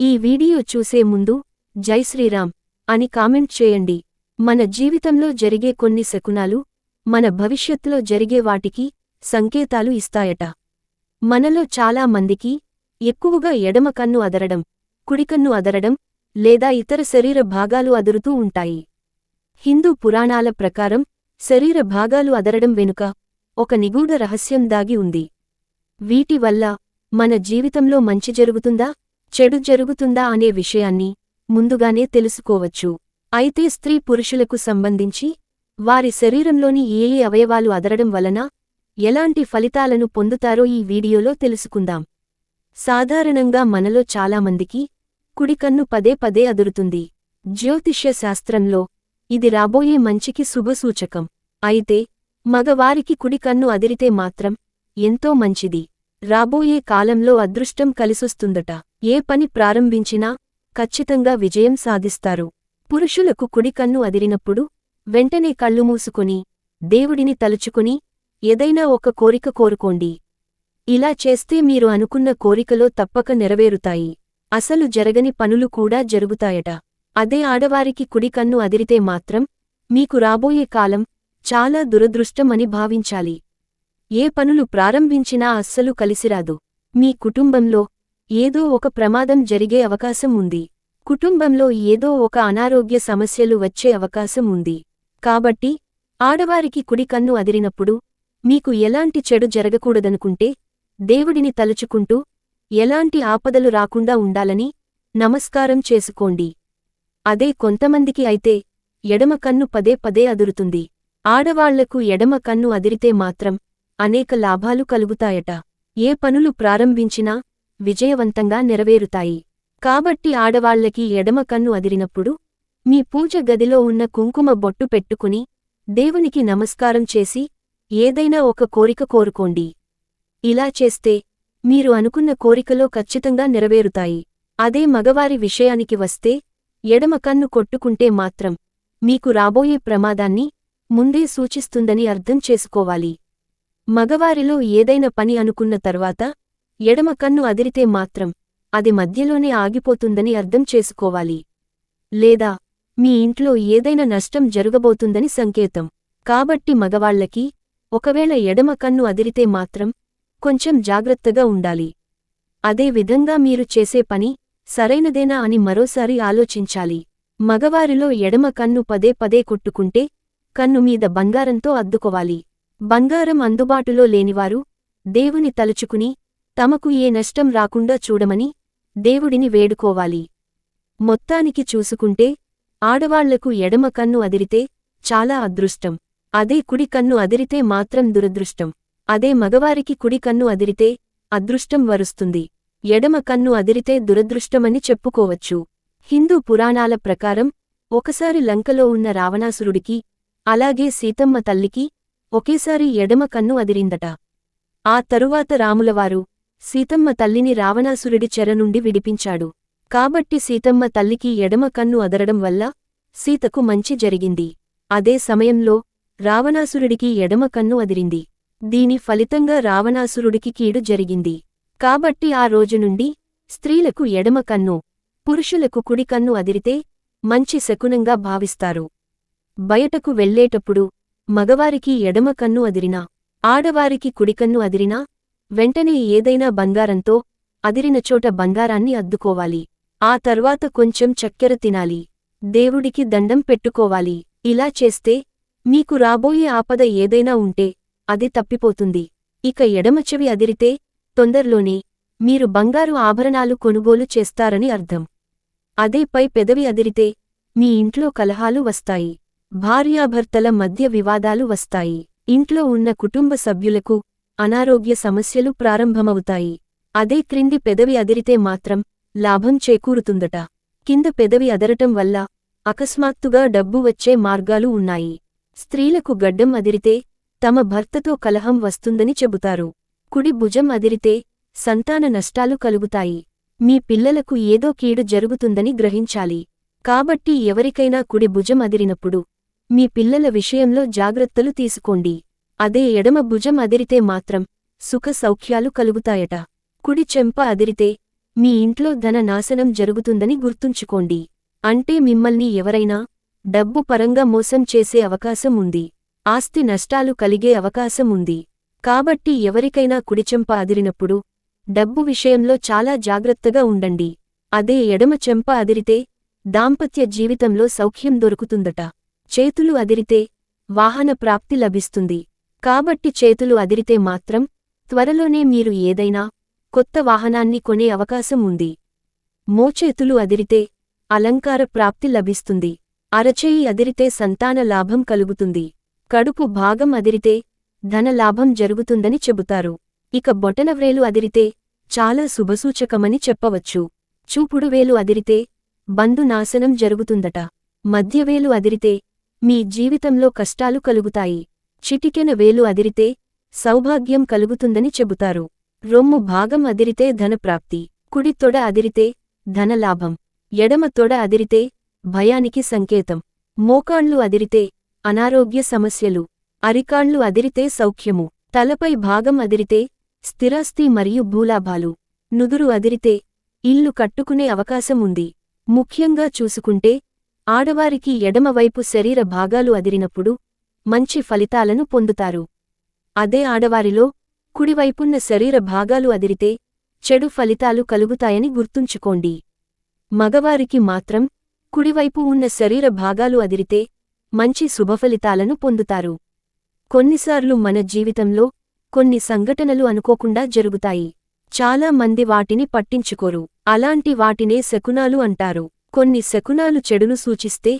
ఈ వీడియో చూసే ముందు జై శ్రీరామ్ అని కామెంట్ చేయండి. మన జీవితంలో జరిగే కొన్ని శకునాలు మన భవిష్యత్తులో జరిగే వాటికి సంకేతాలు ఇస్తాయట. మనలో చాలా మందికి ఎక్కువగా ఎడమ కన్ను అదరడం కుడికన్ను అదరడం లేదా ఇతర శరీర భాగాలు అదురుతూ ఉంటాయి. హిందూ పురాణాల ప్రకారం శరీర భాగాలు అదరడం వెనుక ఒక నిగూఢ రహస్యం దాగి ఉంది. వీటి వల్ల మన జీవితంలో మంచి జరుగుతుందా? చెడు జరుగుతుందా అనే విషయాన్ని ముందుగానే తెలుసుకోవచ్చు. అయితే స్త్రీ పురుషులకు సంబంధించి వారి శరీరంలోని ఏ ఏ అవయవాలు అదరడం వలన ఎలాంటి ఫలితాలను పొందుతారో ఈ వీడియోలో తెలుసుకుందాం. సాధారణంగా మనలో చాలామందికి కుడికన్ను పదే పదే అదురుతుంది. జ్యోతిష్య శాస్త్రంలో ఇది రాబోయే మంచికి శుభసూచకం అయితే మగవారికి కుడికన్ను అదిరితే మాత్రం ఎంతో మంచిది. రాబోయే కాలంలో అదృష్టం కలిసొస్తుందట. ఏ పని ప్రారంభించినా ఖచ్చితంగా విజయం సాధిస్తారు. పురుషులకు కుడికన్ను అదిరినప్పుడు వెంటనే కళ్ళు మూసుకుని దేవుడిని తలుచుకుని ఏదైనా ఒక కోరిక కోరుకోండి. ఇలా చేస్తే మీరు అనుకున్న కోరికలో తప్పక నెరవేరుతాయి. అసలు జరగని పనులు కూడా జరుగుతాయట. అదే ఆడవారికి కుడికన్ను అదిరితే మాత్రం మీకు రాబోయే కాలం చాలా దురదృష్టమని భావించాలి. ఏ పనులు ప్రారంభించినా అస్సలు కలిసిరాదు. మీ కుటుంబంలో ఏదో ఒక ప్రమాదం జరిగే అవకాశం ఉంది. కుటుంబంలో ఏదో ఒక అనారోగ్య సమస్యలు వచ్చే అవకాశం ఉంది. కాబట్టి ఆడవారికి కుడి కన్ను అదిరినప్పుడు మీకు ఎలాంటి చెడు జరగకూడదనుకుంటే దేవుడిని తలుచుకుంటూ ఎలాంటి ఆపదలు రాకుండా ఉండాలని నమస్కారం చేసుకోండి. అదే కొంతమందికి అయితే ఎడమ కన్ను పదే పదే అదురుతుంది. ఆడవాళ్ళకు ఎడమ కన్ను అదిరితే మాత్రం అనేక లాభాలు కలుగుతాయట. ఏ పనులు ప్రారంభించినా విజయవంతంగా నెరవేరుతాయి. కాబట్టి ఆడవాళ్ళకి ఎడమ కన్ను అదిరినప్పుడు మీ పూజ గదిలో ఉన్న కుంకుమ బొట్టు పెట్టుకుని దేవునికి నమస్కారం చేసి ఏదైనా ఒక కోరిక కోరుకోండి. ఇలా చేస్తే మీరు అనుకున్న కోరికలో ఖచ్చితంగా నెరవేరుతాయి. అదే మగవారి విషయానికి వస్తే ఎడమ కన్ను కొట్టుకుంటే మాత్రం మీకు రాబోయే ప్రమాదాన్ని ముందే సూచిస్తుందని అర్థం చేసుకోవాలి. మగవారిలో ఏదైనా పని అనుకున్న తర్వాత ఎడమ కన్ను అదిరితే మాత్రం అది మధ్యలోనే ఆగిపోతుందని అర్థం చేసుకోవాలి. లేదా మీ ఇంట్లో ఏదైనా నష్టం జరగబోతుందని సంకేతం. కాబట్టి మగవాళ్ళకి ఒకవేళ ఎడమ కన్ను అదిరితే మాత్రం కొంచెం జాగ్రత్తగా ఉండాలి. అదే విధంగా మీరు చేసే పని సరైనదేనా అని మరోసారి ఆలోచించాలి. మగవారిలో ఎడమ కన్ను పదే పదే కొట్టుకుంటే కన్ను మీద బంగారంతో అద్దుకోవాలి. బంగారం అందుబాటులో లేనివారు దేవుని తలుచుకుని తమకు ఏ నష్టం రాకుండా చూడమని దేవుడిని వేడుకోవాలి. మొత్తానికి చూసుకుంటే ఆడవాళ్ళకు ఎడమ కన్ను అదిరితే చాలా అదృష్టం. అదే కుడి కన్ను అదిరితే మాత్రం దురదృష్టం. అదే మగవారికి కుడి కన్ను అదిరితే అదృష్టం వరుస్తుంది. ఎడమ కన్ను అదిరితే దురదృష్టమని చెప్పుకోవచ్చు. హిందూ పురాణాల ప్రకారం ఒకసారి లంకలో ఉన్న రావణాసురుడికి అలాగే సీతమ్మ తల్లికి ఒకేసారి ఎడమ కన్ను అదిరిందట. ఆ తరువాత రాములవారు సీతమ్మ తల్లిని రావణాసురుడి చెర నుండి విడిపించాడు. కాబట్టి సీతమ్మ తల్లికి ఎడమ కన్ను అదరడం వల్ల సీతకు మంచి జరిగింది. అదే సమయంలో రావణాసురుడికి ఎడమ కన్ను అదిరింది. దీని ఫలితంగా రావణాసురుడికి కీడు జరిగింది. కాబట్టి ఆ రోజు నుండి స్త్రీలకు ఎడమ కన్ను పురుషులకు కుడి కన్ను అదిరితే మంచి శకునంగా భావిస్తారు. బయటకు వెళ్ళేటప్పుడు మగవారికి ఎడమ కన్ను అదిరినా ఆడవారికి కుడికన్ను అదిరినా వెంటనే ఏదైనా బంగారంతో అదిరిన చోట బంగారాన్ని అద్దుకోవాలి. ఆ తర్వాత కొంచెం చక్కెర తినాలి. దేవుడికి దండం పెట్టుకోవాలి. ఇలా చేస్తే మీకు రాబోయే ఆపద ఏదైనా ఉంటే అది తప్పిపోతుంది. ఇక ఎడమచెవి అదిరితే తొందరలోనే మీరు బంగారు ఆభరణాలు కొనుగోలు చేస్తారని అర్థం. అదే పై పెదవి అదిరితే మీ ఇంట్లో కలహాలు వస్తాయి. భార్యాభర్తల మధ్య వివాదాలు వస్తాయి. ఇంట్లో ఉన్న కుటుంబ సభ్యులకు అనారోగ్య సమస్యలు ప్రారంభమవుతాయి. అదే క్రింది పెదవి అదిరితే మాత్రం లాభం చేకూరుతుందట. కింద పెదవి అదరటం వల్ల అకస్మాత్తుగా డబ్బు వచ్చే మార్గాలు ఉన్నాయి. స్త్రీలకు గడ్డం అదిరితే తమ భర్తతో కలహం వస్తుందని చెబుతారు. కుడి భుజం అదిరితే సంతాన నష్టాలు కలుగుతాయి. మీ పిల్లలకు ఏదో కీడు జరుగుతుందని గ్రహించాలి. కాబట్టి ఎవరికైనా కుడి భుజం అదిరినప్పుడు మీ పిల్లల విషయంలో జాగ్రత్తలు తీసుకోండి. అదే ఎడమ భుజం అదిరితే మాత్రం సుఖ సౌఖ్యాలు కలుగుతాయట. కుడి చెంప అదిరితే మీ ఇంట్లో ధన నాశనం జరుగుతుందని గుర్తుంచుకోండి. అంటే మిమ్మల్ని ఎవరైనా డబ్బు పరంగా మోసం చేసే అవకాశం ఉంది. ఆస్తి నష్టాలు కలిగే అవకాశం ఉంది. కాబట్టి ఎవరికైనా కుడిచెంప అదిరినప్పుడు డబ్బు విషయంలో చాలా జాగ్రత్తగా ఉండండి. అదే ఎడమ చెంప అదిరితే దాంపత్య జీవితంలో సౌఖ్యం దొరుకుతుందట. చేతులు అదిరితే వాహన ప్రాప్తి లభిస్తుంది. కాబట్టి చేతులు అదిరితే మాత్రం త్వరలోనే మీరు ఏదైనా కొత్త వాహనాన్ని కొనే అవకాశం ఉంది. మోచేతులు అదిరితే అలంకార ప్రాప్తి లభిస్తుంది. అరచేయి అదిరితే సంతాన లాభం కలుగుతుంది. కడుపు భాగం అదిరితే ధనలాభం జరుగుతుందని చెబుతారు. ఇక బొటనవ్రేలు అదిరితే చాలా శుభసూచకమని చెప్పవచ్చు. చూపుడు వేలు అదిరితే బంధు నాశనం జరుగుతుందట. మధ్యవేలు అదిరితే మీ జీవితంలో కష్టాలు కలుగుతాయి. చిటికెన వేలు అదిరితే సౌభాగ్యం కలుగుతుందని చెబుతారు. రొమ్ము భాగం అదిరితే ధనప్రాప్తి కుడి తొడ అదిరితే ధనలాభం ఎడమ తొడ అదిరితే భయానికి సంకేతం మోకాళ్ళు అదిరితే అనారోగ్య సమస్యలు అరికాళ్ళు అదిరితే సౌఖ్యము తలపై భాగం అదిరితే స్థిరాస్తి మరియు భూలాభాలు నుదురు అదిరితే ఇల్లు కట్టుకునే అవకాశం ఉంది. ముఖ్యంగా చూసుకుంటే ఆడవారికి ఎడమవైపు శరీర భాగాలు అదిరినప్పుడు మంచి ఫలితాలను పొందుతారు. అదే ఆడవారిలో కుడివైపున్న శరీర భాగాలు అదిరితే చెడు ఫలితాలు కలుగుతాయని గుర్తుంచుకోండి. మగవారికి మాత్రం కుడివైపు ఉన్న శరీర భాగాలు అదిరితే మంచి శుభఫలితాలను పొందుతారు. కొన్నిసార్లు మన జీవితంలో కొన్ని సంఘటనలు అనుకోకుండా జరుగుతాయి. చాలా మంది వాటిని పట్టించుకోరు. అలాంటి వాటినే శకునాలు అంటారు. కొన్ని శకునాలు చెడును సూచిస్తే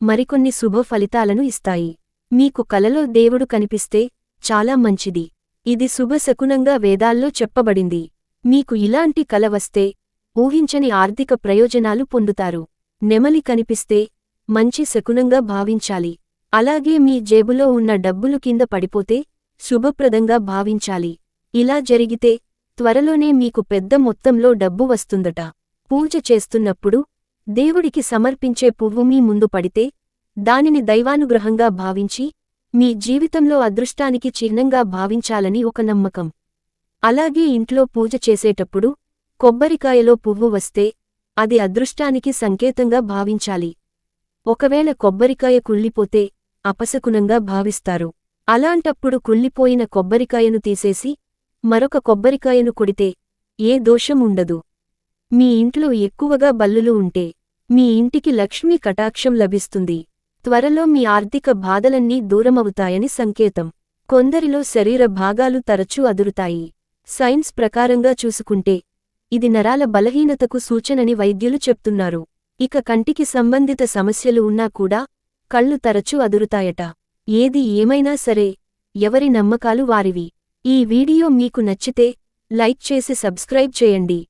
మరికొన్ని శుభ ఫలితాలను ఇస్తాయి. మీకు కలలో దేవుడు కనిపిస్తే చాలా మంచిది. ఇది శుభశకునంగా వేదాల్లో చెప్పబడింది. మీకు ఇలాంటి కల వస్తే ఊహించని ఆర్థిక ప్రయోజనాలు పొందుతారు. నెమలి కనిపిస్తే మంచి శకునంగా భావించాలి. అలాగే మీ జేబులో ఉన్న డబ్బులు కింద పడిపోతే శుభప్రదంగా భావించాలి. ఇలా జరిగితే త్వరలోనే మీకు పెద్ద మొత్తంలో డబ్బు వస్తుందట. పూజ చేస్తున్నప్పుడు దేవుడికి సమర్పించే పువ్వు మీ ముందు పడితే దానిని దైవానుగ్రహంగా భావించి మీ జీవితంలో అదృష్టానికి చిహ్నంగా భావించాలని ఒక నమ్మకం. అలాగే ఇంట్లో పూజ చేసేటప్పుడు కొబ్బరికాయలో పువ్వు వస్తే అది అదృష్టానికి సంకేతంగా భావించాలి. ఒకవేళ కొబ్బరికాయ కుళ్ళిపోతే అపశకునంగా భావిస్తారు. అలాంటప్పుడు కుళ్ళిపోయిన కొబ్బరికాయను తీసేసి మరొక కొబ్బరికాయను కొడితే ఏ దోషం ఉండదు. మీ ఇంట్లో ఎక్కువగా బల్లులు ఉంటే మీ ఇంటికి లక్ష్మీ కటాక్షం లభిస్తుంది. త్వరలో మీ ఆర్థిక బాధలన్నీ దూరమవుతాయని సంకేతం. కొందరిలో శరీర భాగాలు తరచూ అదురుతాయి. సైన్స్ ప్రకారంగా చూసుకుంటే ఇది నరాల బలహీనతకు సూచనని వైద్యులు చెప్తున్నారు. ఇక కంటికి సంబంధిత సమస్యలు ఉన్నా కూడా కళ్ళు తరచూ అదురుతాయట. ఏది ఏమైనా సరే ఎవరి నమ్మకాలు వారివి. ఈ వీడియో మీకు నచ్చితే లైక్ చేసి సబ్స్క్రైబ్ చేయండి.